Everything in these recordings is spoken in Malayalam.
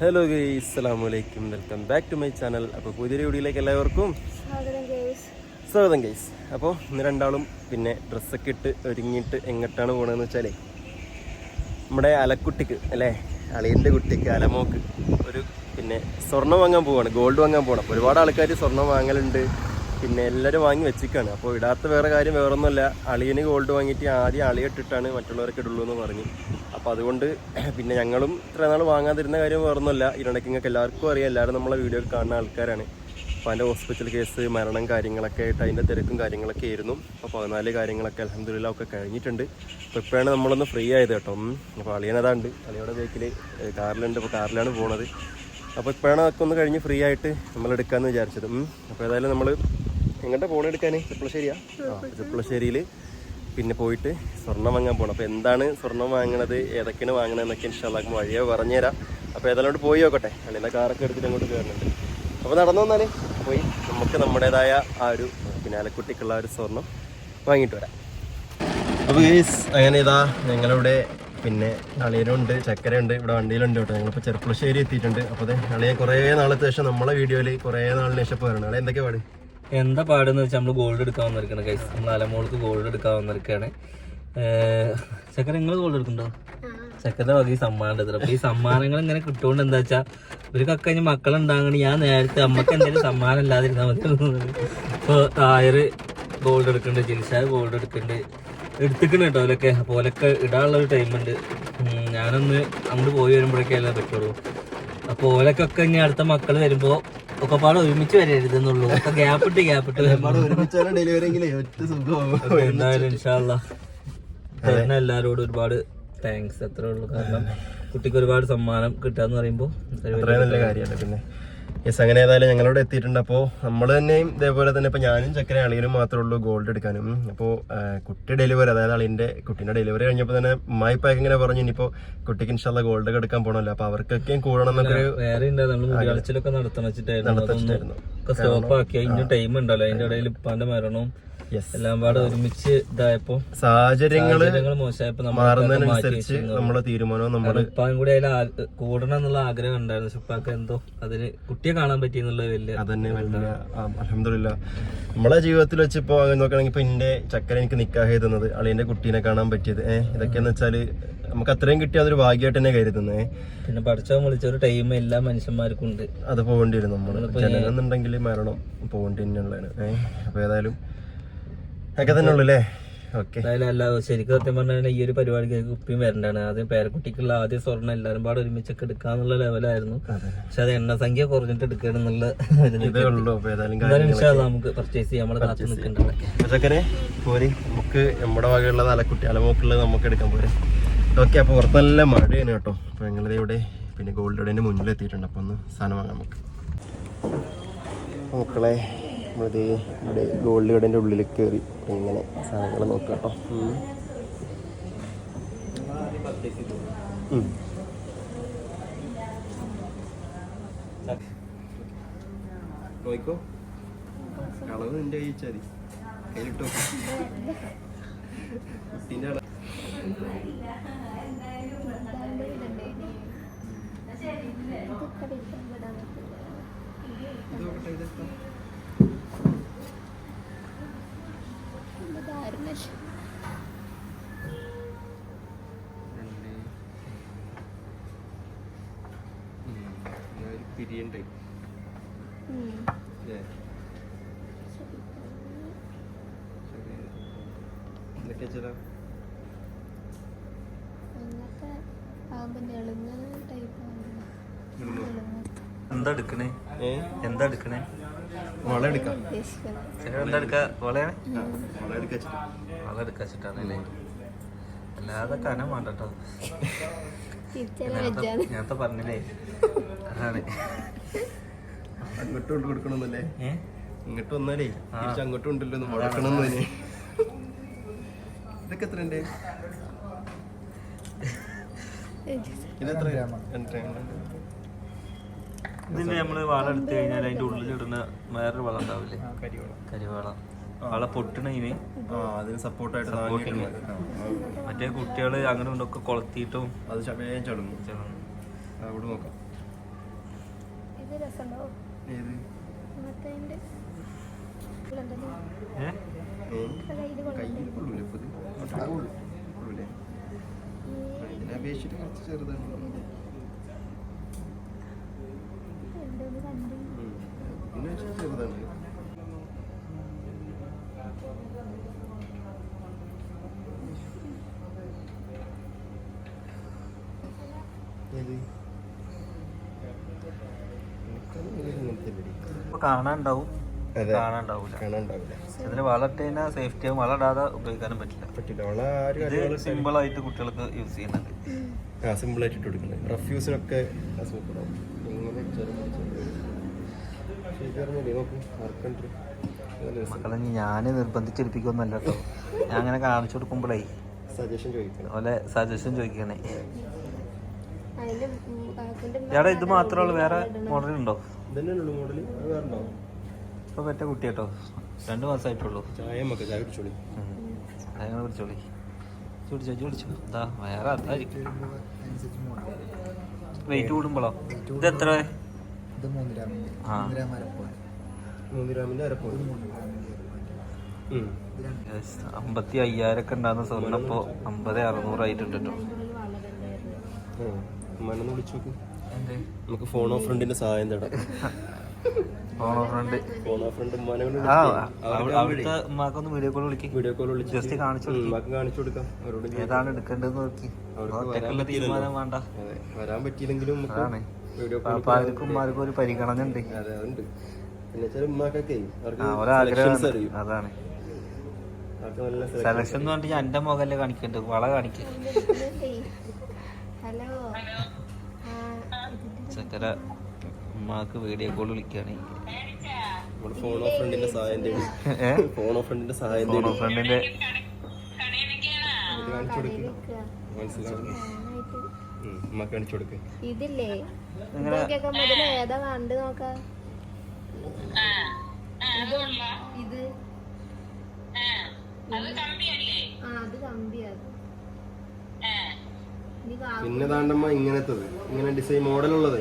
ഹലോ ഗൈസ് അസ്സലാമു അലൈക്കും welcome back to my channel അപ്പോൾ പുതിയൊരു വീഡിയോയിലേക്ക് എല്ലാവർക്കും സ്വാഗതം ഗേസ് അപ്പോൾ ഇന്ന് രണ്ടാളും പിന്നെ ഡ്രസ്സൊക്കെ ഇട്ട് ഒരുങ്ങിയിട്ട് എങ്ങോട്ടാണ് പോകണമെന്ന് വെച്ചാലേ നമ്മുടെ അലക്കുട്ടിക്ക് അല്ലേ? അളിയന്റെ കുട്ടിക്ക് അലമോക്ക് ഒരു പിന്നെ സ്വർണം വാങ്ങാൻ പോവാണ് ഗോൾഡ് വാങ്ങാൻ പോകണം ഒരുപാട് ആൾക്കാർ സ്വർണം വാങ്ങലുണ്ട്. പിന്നെ എല്ലാവരും വാങ്ങി വെച്ചിക്കാണ്. അപ്പോൾ ഇടാത്ത വേറെ കാര്യം വേറൊന്നുമല്ല. അളിയന് ഗോൾഡ് വാങ്ങിയിട്ട് ആദ്യം അളിയിട്ടിട്ടാണ് മറ്റുള്ളവർക്ക് ഇടുള്ളൂ എന്ന് പറഞ്ഞു അപ്പോൾ അതുകൊണ്ട് പിന്നെ ഞങ്ങളും ഇത്ര നാൾ വാങ്ങാതിരുന്ന കാര്യം വേറൊന്നുമല്ല. ഇതിനിടയ്ക്ക് നിങ്ങൾക്ക് എല്ലാവർക്കും അറിയാം. എല്ലാവരും നമ്മളെ വീഡിയോ കാണുന്ന ആൾക്കാരാണ്. അപ്പോൾ അതിന്റെ ഹോസ്പിറ്റൽ കേസ് മരണം കാര്യങ്ങളൊക്കെ ആയിട്ട് അതിന്റെ തിരക്കും കാര്യങ്ങളൊക്കെ ആയിരുന്നു. അപ്പോൾ പതിനാല് കാര്യങ്ങളൊക്കെ അലഹമ്മദില്ല ഒക്കെ കഴിഞ്ഞിട്ടുണ്ട്. അപ്പോൾ ഇപ്പോഴാണ് നമ്മളൊന്ന് ഫ്രീ ആയത് കേട്ടോ. അപ്പോൾ അളിയനതാണ്ട്. അളിയുടെ ബൈക്കിൽ കാറിലുണ്ട്. അപ്പോൾ കാറിലാണ് പോണത്. അപ്പോൾ ഇപ്പോഴാണ് അതൊക്കെ ഒന്ന് കഴിഞ്ഞ് ഫ്രീ ആയിട്ട് നമ്മൾ എടുക്കാമെന്ന് വിചാരിച്ചത്. അപ്പോൾ ഏതായാലും നമ്മൾ എങ്ങോട്ടാണ് ഫോൺ എടുക്കാൻ ചെപ്പളശ്ശേരിയാ? ആ ചെപ്പളശ്ശേരിയിൽ പിന്നെ പോയിട്ട് സ്വർണം വാങ്ങാൻ പോകണം അപ്പോൾ എന്താണ് സ്വർണം വാങ്ങണത്? ഏതൊക്കെയാണ് വാങ്ങണത് എന്നൊക്കെ ഇൻഷാല്ലാക്കും വഴിയോ പറഞ്ഞുതരാം. അപ്പോൾ ഏതായാലും പോയി നോക്കട്ടെ. അല്ലെങ്കിൽ കാറൊക്കെ എടുത്തിട്ട് അങ്ങോട്ട് കയറുന്നുണ്ട് അപ്പോൾ നടന്നു വന്നാൽ പോയി. നമുക്ക് നമ്മുടേതായ ആ ഒരു പിന്നാലക്കുട്ടിക്കുള്ള ഒരു സ്വർണം വാങ്ങിയിട്ട് വരാം. അപ്പോൾ ഗേസ് അങ്ങനെ ഇതാ ഞങ്ങളിവിടെ പിന്നെ അളിയനുണ്ട് ചക്കരയുണ്ട് ഇവിടെ വണ്ടിയിലുണ്ട് കേട്ടോ. ഞങ്ങളിപ്പോൾ ചെറുപ്പുളശ്ശേരി എത്തിയിട്ടുണ്ട്. അപ്പോൾ അതെ അളിയെ കുറേ നാളത്തെ ശേഷം നമ്മളെ വീഡിയോയിൽ കുറേ നാളിന് ശേഷം പോകാറുണ്ട് അളെ എന്തൊക്കെ പാട്? എന്താ പാടെന്ന് വെച്ചാൽ നമ്മൾ ഗോൾഡ് എടുക്കാൻ വന്നിരിക്കണം കൈസ് നമ്മൾ അലമോൾക്ക് ഗോൾഡ് എടുക്കാൻ വന്നിരിക്കുകയാണ് ചക്കർ നിങ്ങൾ ഗോൾഡ് എടുക്കണ്ടോ ചക്കറിന്റെ വക ഈ സമ്മാനം എടുത്തത് അപ്പൊ ഈ സമ്മാനങ്ങൾ ഇങ്ങനെ കിട്ടുകൊണ്ട് എന്താ വെച്ചാൽ ഇവർക്കൊക്കെ കഴിഞ്ഞ് മക്കളുണ്ടാകണ ഞാൻ നേരത്തെ അമ്മയ്ക്ക് എന്തെങ്കിലും സമ്മാനം ഇല്ലാതിരുന്നാൽ മതി. ഇപ്പൊ തായർ ഗോൾഡ് എടുക്കുന്നുണ്ട് ജിൻസാർ ഗോൾഡ് എടുക്കുന്നുണ്ട് എടുത്തിക്കണ കേട്ടോ അതിലൊക്കെ അപ്പോൾ ഇടാനുള്ള ഒരു ടൈമുണ്ട് ഞാനൊന്ന് അങ്ങോട്ട് പോയി വരുമ്പോഴൊക്കെ അല്ലേ പറ്റുള്ളൂ. അപ്പോൾ ഓലൊക്കെ ഇനി അടുത്ത മക്കൾ വരുമ്പോ ഒക്കെ പാടെ ഒരുമിച്ച് വരരുതെന്നുള്ളൂ ഒക്കെ ഗ്യാപ്പ് ഇട്ട് ഗ്യാപ്പ് ഇട്ട് വരണം. ഒരുമിച്ചാണ് ഡെലിവറി ഒറ്റ സുഖമാവും. എന്തായാലും ഇൻഷാല്ല എല്ലാരോടും ഒരുപാട് താങ്ക്സ് അത്രേ ഉള്ളൂ. കാരണം കുട്ടിക്ക് ഒരുപാട് സമ്മാനം കിട്ടാന്ന് പറയുമ്പോ പറയുമ്പോൾ പിന്നെ. യെസ് അങ്ങനെ ഏതായാലും ഞങ്ങളിവിടെ എത്തിയിട്ടുണ്ട്. അപ്പോൾ നമ്മൾ തന്നെയും ഇതേപോലെ തന്നെ ഇപ്പോൾ ഞാനും ചക്കര അളിയനും മാത്രമേ ഉള്ളൂ ഗോൾഡ് എടുക്കാനും. അപ്പോൾ കുട്ടി ഡെലിവറി അതായത് അളിന്റെ കുട്ടീന്റെ ഡെലിവറി കഴിഞ്ഞപ്പോൾ തന്നെ ഉമ്മായിപ്പാക്ക് ഇങ്ങനെ പറഞ്ഞു ഇനിയിപ്പോൾ കുട്ടിക്ക് ഇൻഷാല്ല ഗോൾഡ് എടുക്കാൻ പോകണമല്ലോ അപ്പോൾ അവർക്കൊക്കെ കൂടണം എന്നൊക്കെ വേറെ നടത്തണം വെച്ചിട്ടായിരുന്നു. ഇനി ടൈം ഉണ്ടല്ലോ. അതിന്റെ ഇടയിൽ ഇപ്പാന്റെ മരണവും യെസ് എല്ലാം പാടെ ഒരുമിച്ച് ഇതായപ്പോ സാഹചര്യങ്ങൾ മോശമായപ്പോ മാറുന്നതിനനുസരിച്ച് നമ്മുടെ തീരുമാനവും നമ്മൾ ഉപ്പാൻ കൂടി അതിൽ കൂടണം എന്നുള്ള ആഗ്രഹം ഉണ്ടായിരുന്നു. പക്ഷെ ഉപ്പാക്ക് എന്തോ അതിന് കുട്ടിയെ കാണാൻ പറ്റി എന്നുള്ള വലിയ അതന്നെ വലിയ അലഹമില്ല നമ്മളെ ജീവിതത്തിൽ വെച്ച് ഇപ്പോൾ നോക്കുകയാണെങ്കിൽ ഇപ്പൊ എന്റെ ചക്കര എനിക്ക് നിക്കാഹ് തന്നത് അളിയന്റെ കുട്ടീനെ കാണാൻ പറ്റിയത്. ഏഹ് ഇതൊക്കെയെന്ന് വെച്ചാൽ നമുക്ക് അത്രയും കിട്ടിയ അതൊരു ഭാഗ്യമായിട്ട് തന്നെ കരുതുന്നത് പിന്നെ പഠിച്ചവൻ വിളിച്ച ഒരു ടൈം എല്ലാ മനുഷ്യന്മാർക്കും ഉണ്ട്. അത് പോകേണ്ടി വരും നമ്മൾ ജനനെന്നുണ്ടെങ്കിൽ മരണം പോകേണ്ടി തന്നെയുള്ളതാണ്. ഏഹ് അപ്പൊ ഏതായാലും ഒക്കെ തന്നെ ഉള്ളു അല്ലേ അല്ല ശരിക്കും സത്യം പറഞ്ഞാൽ ഈ ഒരു പരിപാടിക്ക് കുപ്പിയും വരണ്ടാണ്. ആദ്യം പേരക്കുട്ടിക്കുള്ള ആദ്യ സ്വർണം എല്ലാവരും പാടെ ഒരുമിച്ചൊക്കെ എടുക്കാന്നുള്ള ലെവലായിരുന്നു. പക്ഷെ അത് എണ്ണ സംഖ്യ കുറഞ്ഞിട്ട് എടുക്കണമെന്നുള്ള നമുക്ക് പർച്ചേസ് ചെയ്യാം. നമ്മളെ കാത്തു ചക്കരെ പോരി. നമുക്ക് നമ്മുടെ വകയുള്ള തലക്കുട്ടി അലമോക്കുള്ളത് നമുക്ക് എടുക്കാൻ പോരെ. ഓക്കെ അപ്പോൾ പുറത്ത് നല്ല മഴയാണ് കേട്ടോ. അപ്പോൾ ഞങ്ങളുടെ ഇവിടെ പിന്നെ ഗോൾഡ് ഇടേന്റെ മുന്നിൽ എത്തിയിട്ടുണ്ട് അപ്പോൾ ഒന്ന് സാധനം വാങ്ങാം നമുക്ക്. മക്കളെ നമ്മളിത് ഇവിടെ ഗോൾഡ് കടേന്റെ ഉള്ളിൽ കയറി ഇങ്ങനെ സാധനങ്ങൾ നോക്കുക കേട്ടോ. നോക്കിക്കോ കളവ് നിന്റെ കൈ വെച്ചാൽ മതി. കയ്യിലിട്ടോ. കുട്ടീന്റെ അളവ് ഇത് ഇതെത്താം. പിരിയണ്ടേ എന്തൊക്കെ എന്താ എടുക്കണേ? എന്താ എടുക്കണേ? വള എടുക്കാം എന്താ എടുക്ക വളയാണ് വള എടുക്കാം വള എടുക്കാച്ചിട്ടാണല്ലേ അല്ലാതെ കനം വേണ്ട കേട്ടോ നേരത്തെ പറഞ്ഞില്ലേ? അതാണ്. അങ്ങോട്ടും കൊടുക്കണമെന്നല്ലേ? ഇങ്ങോട്ട് വന്നാലേ തിരിച്ച് അങ്ങോട്ടും ഉണ്ടല്ലോ ഒന്ന് മുടക്കണം തന്നെ. ഇതൊക്കെ എത്ര ഉണ്ട് ഇതെത്ര രണ്ട് രണ്ട്. ഇതിന്റെ നമ്മൾ വള എടുത്തു കഴിഞ്ഞാൽ അതിന്റെ ഉള്ളിലിടുന്ന വേറൊരു വള ഉണ്ടാവില്ലേ? കരിവള. കരിവാള. വള പൊട്ടണതിന് ആ അതിന് സപ്പോർട്ടായിട്ട് മറ്റേ കുട്ടികൾ അങ്ങനെ കൊണ്ടൊക്കെ കൊളത്തിയിട്ടും അത് ചമയം ചടങ്ങും അവിടെ നോക്കാം. ഇതിനെ ഏത് അങ്ങനത്തെ ഉണ്ട് ഉള്ളതല്ലേ? ഏഹ് അല്ല, ഇത് കൊള്ളണ്ടേ? കയ്യിൽ കൊള്ളൂലേ ഇപ്പൊ ഇത്? ഒറ്റ കൊള്ളൂ. കൊള്ളൂലേ? ഈ ഇതിനെ അപേക്ഷിച്ചിട്ട് കുറച്ച് ചെറുതാണ് എന്തോന്ന് കണ്ടു ഉം. ഇതിനെ അപേക്ഷിച്ച് ചെറുതാണ് ഇല്ലടി. കാണാണ്ടാവും അതെ. കാണാണ്ടാവൂല കാണാണ്ടാവില്ല അതിന് വളർത്തേന സേഫ്റ്റിയും വളം ഇടാതെ ഉപയോഗിക്കാനും പറ്റില്ല. പറ്റില്ല. സിമ്പിൾ ആയിട്ട് കുട്ടികൾക്ക് യൂസ് ചെയ്യുന്നുണ്ട്. ആ സിമ്പിൾ ആയിട്ട് കൊടുക്കുന്നത് റഫ്യൂസിനൊക്കെ സൂപ്പറാവും മക്കളെ ഞാൻ നിർബന്ധിച്ചെടുപ്പിക്കൊന്നുമല്ല കേട്ടോ. ഞാൻ അങ്ങനെ കാണിച്ചു കൊടുക്കുമ്പോഴേ സജഷൻ ചോദിക്കണം. സജഷൻ ചോദിക്കണേ ഇയാടെ ഇത് മാത്രമുള്ള വേറെ മോഡൽ ഉണ്ടോ? ഇപ്പൊ പറ്റ കുട്ടി കേട്ടോ രണ്ടു മാസമായിട്ടുള്ളൂ ചായ ചായ കുടിച്ചോളി. ചായ കുടിച്ചോളി. ചുടിച്ചോ ചുടിച്ചോ എന്താ വേറെ അതായിരിക്കും. വെയിറ്റ് കൂടുമ്പോളോ? ഇത് എത്ര? അമ്പത്തി അയ്യായിരം ഒക്കെ ഉണ്ടാകുന്ന സ്വർണം ഇപ്പോ അമ്പത് അറുന്നൂറായിട്ടുണ്ട് കേട്ടോ. ഉമ്മാനൊന്ന് വിളിച്ചു നോക്ക്. നമുക്ക് ഫോൺ ഓഫ് ഫ്രണ്ടിന്റെ സഹായം തേടാം. ഉമ്മാക്കൊന്ന് വീഡിയോ കോൾ വിളിക്കും. വീഡിയോ കോൾ വിളിച്ച് ജസ്റ്റ് കാണിച്ചു. ഉമ്മാക്ക് കാണിച്ചു കൊടുക്കാം. അവരോട് ചോദിക്കാം. ഏതാണ് എടുക്കേണ്ടതെന്ന് നോക്കി. അവർക്ക് വരാൻ തീരുമാനം വേണ്ട. അതെ വരാൻ പറ്റിയില്ലെങ്കിലും വീഡിയോ കോൾ പാപ്പാർക്കും ഉമ്മാർക്കും ഒരു പരിഗണന ഉണ്ട്. അതെ അതുണ്ട് പിന്നെ ചില ഉമ്മാക്കൊക്കെ ആ അവർക്ക് ഒരാഗ്രഹം selections അതാണ്. നല്ല സെലക്ഷൻ എന്ന് പറഞ്ഞാൽ എന്റെ മുഖല്ലേ കാണിക്കണ്ട് വള കാണിക്ക. ഹലോ. ചക്കര ഉമ്മാക്ക് വീഡിയോ കോൾ വിളിക്കുകയാണ്. ഫോൺ ഓഫ് ഫ്രണ്ടിന്റെ സഹായം തേടി. ഫോൺ ഓഫ് ഫ്രണ്ടിന്റെ സഹായം ഫോണോ തേടി. ഫ്രണ്ടിന്റെ ഇതില്ലേ? ഏതാ കണ്ട് നോക്കാം. ഇത് ഇത് ആ അത് കമ്പിയത് ഇനി കാ- പിന്നെ താണ്ടമ്മ ഇങ്ങനത്തത്. ഇങ്ങനെ ഡിസൈൻ മോഡൽ ഉള്ളത്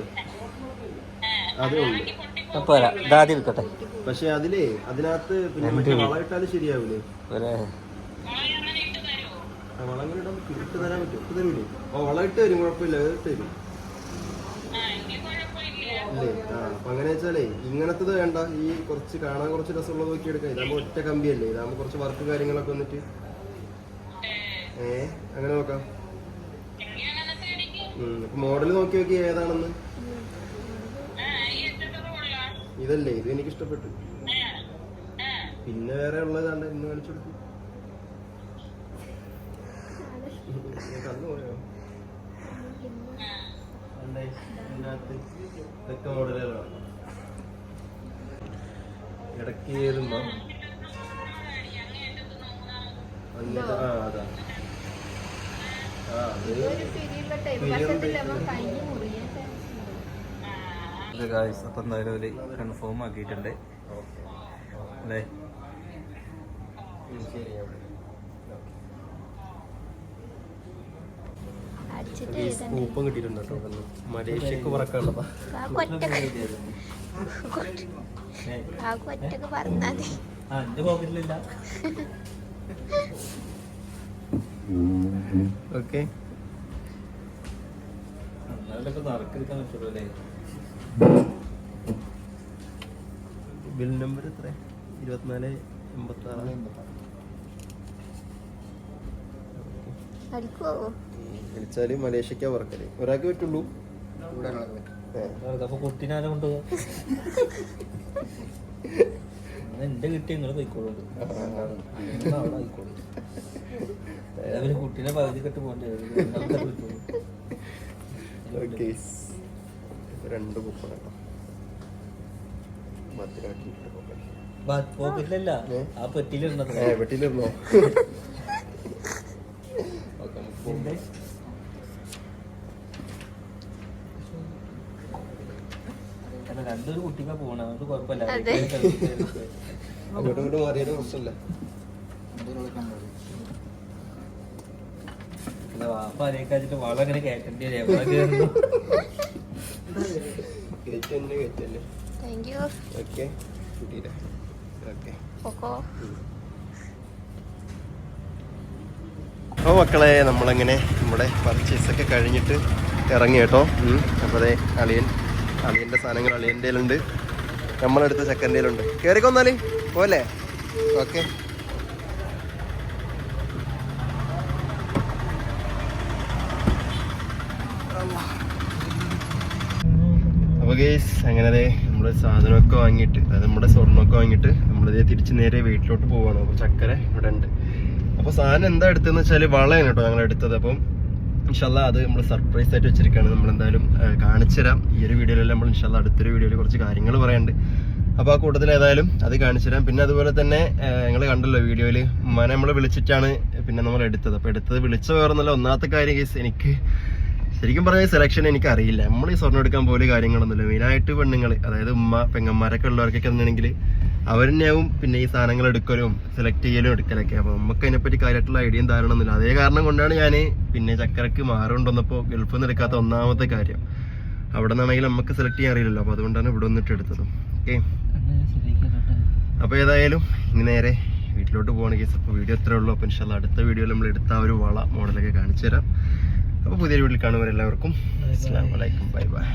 അതും ഉണ്ട് അപ്പൊ വരാം. ഇതാദ്യം പക്ഷെ അതിലേ അതിനകത്ത് പിന്നെ മറ്റേ വളം ഇട്ടാലും ശരിയാവൂലേ? വളം ഇങ്ങനെ ഇടാൻ പറ്റും ഇട്ട് തരാൻ പറ്റും ഇട്ട് തരൂലേ? ഓ വളം ഇട്ട് തരും കുഴപ്പമില്ല. അത് തരും. അല്ലേ ആ അപ്പൊ അങ്ങനെ വെച്ചാലേ ഇങ്ങനത്തത് വേണ്ട. ഈ കുറച്ച് കാണാൻ കുറച്ച് രസമുള്ളത് നോക്കി എടുക്കാം. ഇതാകുമ്പോ ഒറ്റ കമ്പിയല്ലേ? ഇതാകുമ്പോ കുറച്ച് വർക്ക് കാര്യങ്ങളൊക്കെ വന്നിട്ട്. ഏ? അങ്ങനെ നോക്കാം. മോഡൽ നോക്കി നോക്കി ഏതാണെന്ന്? ഇതല്ലേ ഇത് എനിക്ക് ഇഷ്ടപ്പെട്ടു പിന്നെ വേറെ ഉള്ളതാണ്ട് ഇന്ന് കാണിച്ചു കൊടുക്കും കണ്ടേ? ആ അതാ. ആ അത് ഗായ്സ് അപ്പൊ എന്തായാലും ഒരു കൺഫേം ആക്കിയിട്ടുണ്ട്. അല്ലേ? സ്കൂപ്പും കിട്ടിയിട്ടുണ്ട് കേട്ടോ മലേഷ്യക്ക് പറക്കാനുള്ളതാ ആ കൊറ്റക്ക് ആ കൊറ്റക്ക് പറഞ്ഞാൽ മതി. ആ എന്റെ പോക്കറ്റിലില്ല ഓക്കെ എന്നാലൊക്കെ നറുക്കെടുക്കാൻ പറ്റുള്ളൂ അല്ലേ ബിൽ നമ്പർ എത്ര ഇരുപത്തിനാല് എൺപത്തി ആറ് വിളിച്ചാൽ മലേഷ്യക്കാ പറക്കൽ. ഒരാൾക്ക് പറ്റുള്ളൂ. അപ്പൊ കുട്ടീനാരെ കൊണ്ടുപോകാം എന്റെ കിട്ടി നിങ്ങൾ പോയിക്കോളൂ. കുട്ടീനെ പകുതി കെട്ട് പോകേണ്ടി വരും രണ്ടാമത്തെ പോയിക്കോളൂ. ഓക്കെ രണ്ട് കുപ്പൺ കേട്ടോ. പോക്കറ്റിലല്ല ആ രണ്ടൊരു കുട്ടിക്കാ പോണ അത് കുഴപ്പമില്ല. അങ്ങോട്ടും ഇങ്ങോട്ടും മാറിയത് പ്രശ്നമില്ല ഇതിലുള്ള കണ്ടത് അല്ല വാപ്പ അരേക്കാച്ചിട്ട് വളം അങ്ങനെ കയറ്റേണ്ടി വരും എവിടെ കയറുന്നു ഗേറ്റ് തന്നെ ഗേറ്റ് തന്നെ താങ്ക് അപ്പോൾ മക്കളെ നമ്മളങ്ങനെ നമ്മുടെ പർച്ചേസ് ഒക്കെ കഴിഞ്ഞിട്ട് ഇറങ്ങി കേട്ടോ. അപ്പോൾ അതെ അളിയൻ അളിയന്റെ സാധനങ്ങൾ അളിയന്റെ ഉണ്ട് നമ്മളെടുത്ത ചക്കന്റെ ഉണ്ട് കയറിക്കൊന്നാലേ പോലെ ഓക്കെ. ഗേസ് അങ്ങനെ അതെ നമ്മുടെ സാധനമൊക്കെ വാങ്ങിയിട്ട് അതായത് നമ്മുടെ സ്വർണമൊക്കെ വാങ്ങിയിട്ട് നമ്മളിതേ തിരിച്ച് നേരെ വീട്ടിലോട്ട് പോവാണ്. അപ്പോൾ ചക്കര ഇവിടെ ഉണ്ട്. അപ്പോൾ സാധനം എന്താ എടുത്തതെന്ന് വെച്ചാൽ വളയാണ് കേട്ടോ ഞങ്ങൾ എടുത്തത്. അപ്പം ഇൻഷല്ല അത് നമ്മൾ സർപ്രൈസ് ആയിട്ട് വെച്ചിരിക്കുകയാണ് നമ്മളെന്തായാലും കാണിച്ചു തരാം ഈ ഒരു വീഡിയോയിലെല്ലാം നമ്മൾ ഇൻഷല്ല അടുത്തൊരു വീഡിയോയിൽ കുറച്ച് കാര്യങ്ങൾ പറയാനുണ്ട്. അപ്പോൾ ആ കൂട്ടത്തിൽ ഏതായാലും അത് കാണിച്ചു തരാം പിന്നെ അതുപോലെ തന്നെ ഞങ്ങൾ കണ്ടല്ലോ വീഡിയോയിൽ ഉമ്മാനെ നമ്മൾ വിളിച്ചിട്ടാണ് പിന്നെ നമ്മൾ എടുത്തത് അപ്പോൾ എടുത്തത് വിളിച്ച വേറൊന്നല്ല ഒന്നാമത്തെ കാര്യം കേസ് എനിക്ക് ശരിക്കും പറഞ്ഞാൽ സെലക്ഷൻ എനിക്ക് അറിയില്ല നമ്മൾ ഈ സ്വർണം എടുക്കാൻ പോലെ കാര്യങ്ങളൊന്നുമില്ല. മെയിനായിട്ട് പെണ്ണുങ്ങൾ അതായത് ഉമ്മ പെങ്ങന്മാരൊക്കെ ഉള്ളവർക്കൊക്കെ ആണെങ്കിൽ അവരെന്നെയാവും പിന്നെ ഈ സാധനങ്ങൾ എടുക്കലും സെലക്ട് ചെയ്യലും എടുക്കലൊക്കെ. അപ്പോൾ നമുക്ക് അതിനെപ്പറ്റി കാര്യമായിട്ടുള്ള ഐഡിയ ധാരണ ഒന്നുമില്ല അതേ കാരണം കൊണ്ടാണ് ഞാൻ പിന്നെ ചക്കരക്ക് മാറുകൊണ്ടുവന്നപ്പോൾ ഗൾഫിൽ നിന്ന് എടുക്കാത്ത ഒന്നാമത്തെ കാര്യം. അവിടെ നിന്നാണെങ്കിൽ നമുക്ക് സെലക്ട് ചെയ്യാൻ അറിയില്ലല്ലോ. അപ്പോൾ അതുകൊണ്ടാണ് ഇവിടെ വന്നിട്ട് എടുത്തത്. ഓക്കെ അപ്പോൾ ഏതായാലും ഇനി നേരെ വീട്ടിലോട്ട് പോകണ കേസ് അപ്പോൾ വീഡിയോ ഇത്രേ ഉള്ളൂ. അപ്പോൾ ഇൻഷാല്ല അടുത്ത വീഡിയോയിൽ നമ്മൾ എടുത്ത ആ ഒരു വള മോഡലൊക്കെ കാണിച്ചു തരാം അപ്പോൾ പുതിയൊരു വീട്ടിൽ കാണുമ്പോൾ എല്ലാവർക്കും അസ്സാം വലൈക്കും ബൈ ബൈ